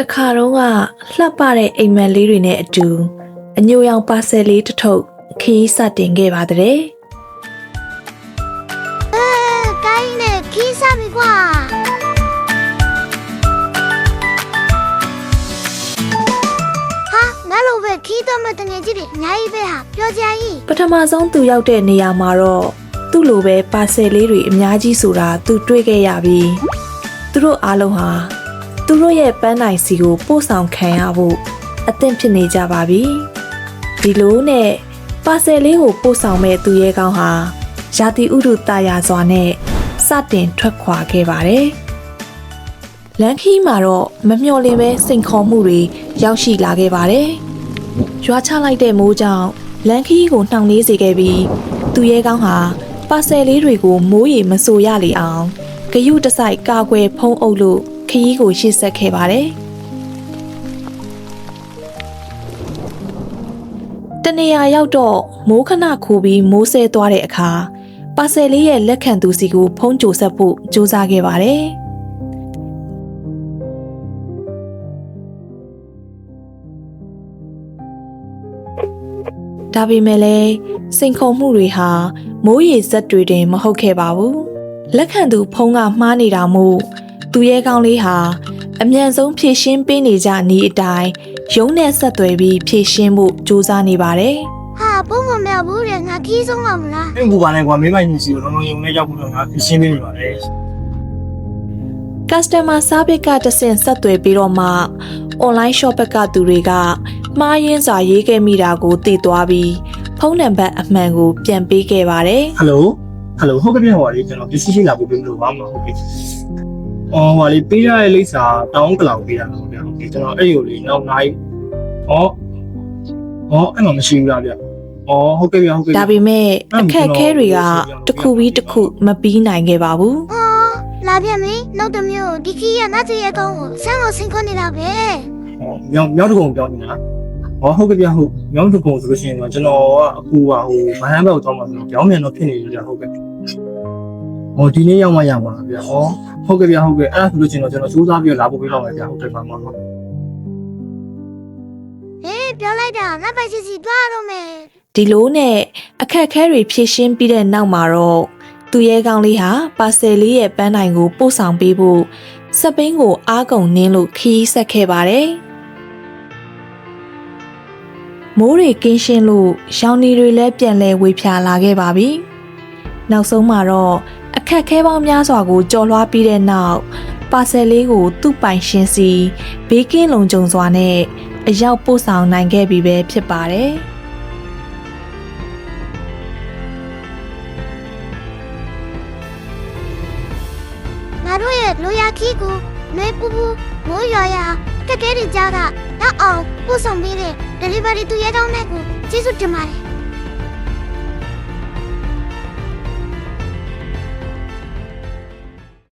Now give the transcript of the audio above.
တခါတော့ကလှပတဲ့အိမ်မက်လေးတွေနဲ့အတူအညိုရောင်ပါဆယ်လေးတစ်ထုပ်ခီးစတင်ခဲ့ပါတဲ့အဲကိုင်းနဲ့ခီးစားပြီကွာဟာငါလိုပဲခီးတော့မတငယ်ကြီးတွေအများကြီးပဲဟာပြောကြကြီးပထမဆုံးသူရောက်တဲ့နေရာမှာတော့သူ့လိုပဲပါဆယ်လေးတွေအများကြီးဆိုတာသူတွေ့ခဲ့ရပြီးသူတို့အားလုံးဟာ သူတို့ရဲ့ပန်းနိုင်စီကိုပို့ဆောင်ခံရဖို့အသင့်ဖြစ်နေကြပါပြီဒီလိုနဲ့ပါဆယ်လေးကိုပို့ဆောင်မဲ့သူရဲကောင်းဟာရာသီဥတုတာယာစွာနဲ့စတင်ထွက်ခွာခဲ့ပါတယ်လန်ခီးမှာတော့မမျှော်လင့်ပဲစိန်ခေါ်မှုတွေရောက်ရှိလာခဲ့ပါတယ်ရွာချလိုက်တဲ့မိုးကြောင့်လန်ခီးကိုနှောင့်နှေးစေခဲ့ပြီးသူရဲကောင်းဟာပါဆယ်လေးတွေကိုမိုးရေမဆိုရလေအောင်ဂယုတစိုက်ကာကွယ်ဖုံးအုပ်လို့ ခရီးကိုရှေ့ဆက်ခဲ့ပါတယ်တနေရာရောက်တော့မိုးခဏခိုးပြီးမိုးဆဲသွားတဲ့အခါပါဆယ်လေးရဲ့လက်ခံသူစီကိုဖုံးကြိုဆက်ဖို့ကြိုးစားခဲ့ပါတယ်ဒါပေမဲ့လည်းစိန်ခေါ်မှုတွေဟာမိုးရေဇက်တွေတင်မဟုတ်ခဲ့ပါဘူးလက်ခံသူဖုံးကမှားနေတာမို့ သူရဲကောင်းလေးဟာအမြန်ဆုံးဖြည့်ရှင်းပေးနေကြနေအတိုင်းရုံးနဲ့ဆက်သွယ်ပြီးဖြည့်ရှင်းဖို့ကြိုးစားနေပါတယ်ဟာပုံမမြောက်ဘူးတဲ့ငါခီးဆုံးပါမလားအင်းဘူပါနဲ့ကွာမင်းမိုင်ညစီကိုလုံးလုံးယုံနဲ့ရောက်ဖို့တော့ငါရှင်းနေနေပါလေ customer service ကတဆင့်ဆက်သွယ်ပြီးတော့မှ online shop ဘက်ကသူတွေကမှားယွင်းစွာရေးခဲ့မိတာကိုသိသွားပြီးဖုန်းနံပါတ်အမှန်ကိုပြန်ပေးခဲ့ပါတယ် ဟယ်လိုဟယ်လိုဟုတ်ကဲ့ပြန်ဟော်လေးကျွန်တော်ပစ္စည်းရှိလာဖို့ပြောလို့ပါမဟုတ်ကဲ့ အော်ဟော်လေးပေးရတဲ့လိပ်စာတောင်းကလောင်ပေးတာဟုတ်ကဲ့ဟုတ်ကဲ့ကျွန်တော်အဲ့ဒီကိုလေးနောက်နိုင်ဩဩအဲ့မှာမရှိဘူးလားဗျဩဟုတ်ကဲ့ဗျဟုတ်ကဲ့ဒါပေမဲ့အခက်အခဲတွေကတစ်ခုပြီးတစ်ခုမပြီးနိုင်ခဲ့ပါဘူးဟောလာပြန်ပြီနောက်တစ်မျိုးဒီခီးရနတ်ကြီးရဲ့ကောင်းကိုဆန်းကိုဆင်ခွန်းနေတာပဲဟောမြောက်မြောက်တကုံပြောနေတာဟောဟုတ်ကဲ့ဗျဟုတ်မြောက်တကုံဆိုလို့ရှိရင်တော့ကျွန်တော်ကအခုကဟိုမဟန်းဘက်ကိုတောင်းမှာဆိုတော့ပြောင်းမြန်တော့ဖြစ်နေလို့ကြာဟုတ်ကဲ့ ဟောဒီနေ့ရောက်မှရမှာဗျဟောဟုတ်ကဲ့ဗျဟုတ်ကဲ့အဲ့ဒါဆိုလို့ရှိရင်တော့ကျွန်တော်စူးစမ်းပြီးလာဖို့ပြတော့မယ်ဗျဟုတ်ကဲ့ပါမှာဟုတ်ဟေးပြောလိုက်တာငါပိုက်စီစီတွားတော့မယ်ဒီလိုနဲ့အခက်အခဲတွေဖြေရှင်းပြီးတဲ့နောက်မှာတော့သူရဲကောင်းလေးဟာပါဆယ်လေးရဲ့ပန်းနိုင်ကိုပို့ဆောင်ပေးဖို့စက်ပင်းကိုအားကုန်နင်းလို့ခီးဆက်ခဲ့ပါတယ်မိုးတွေကင်းရှင်းလို့ရောင်နေတွေလည်းပြန်လဲဝေဖြာလာခဲ့ပါပြီနောက်ဆုံးမှာတော့ အခက်အခဲပေါင်းများစွာကိုကြော်လွှားပြီးတဲ့နောက်ပါဆယ်လေးကိုသူ့ပိုင်ရှင်စီဘေးကင်းလုံခြုံစွာနဲ့အရောက်ပို့ဆောင်နိုင်ခဲ့ပြီပဲဖြစ်ပါတယ်ငါတို့ရဲ့လိုရာခီးကိုနွေပူပူမိုးရွာရာအခက်အခဲတွေကြားကနောက်အောင်ပို့ဆောင်ပေးတဲ့ delivery သူရဲကောင်းတဲ့ကိုကျေးဇူးတင်ပါတယ်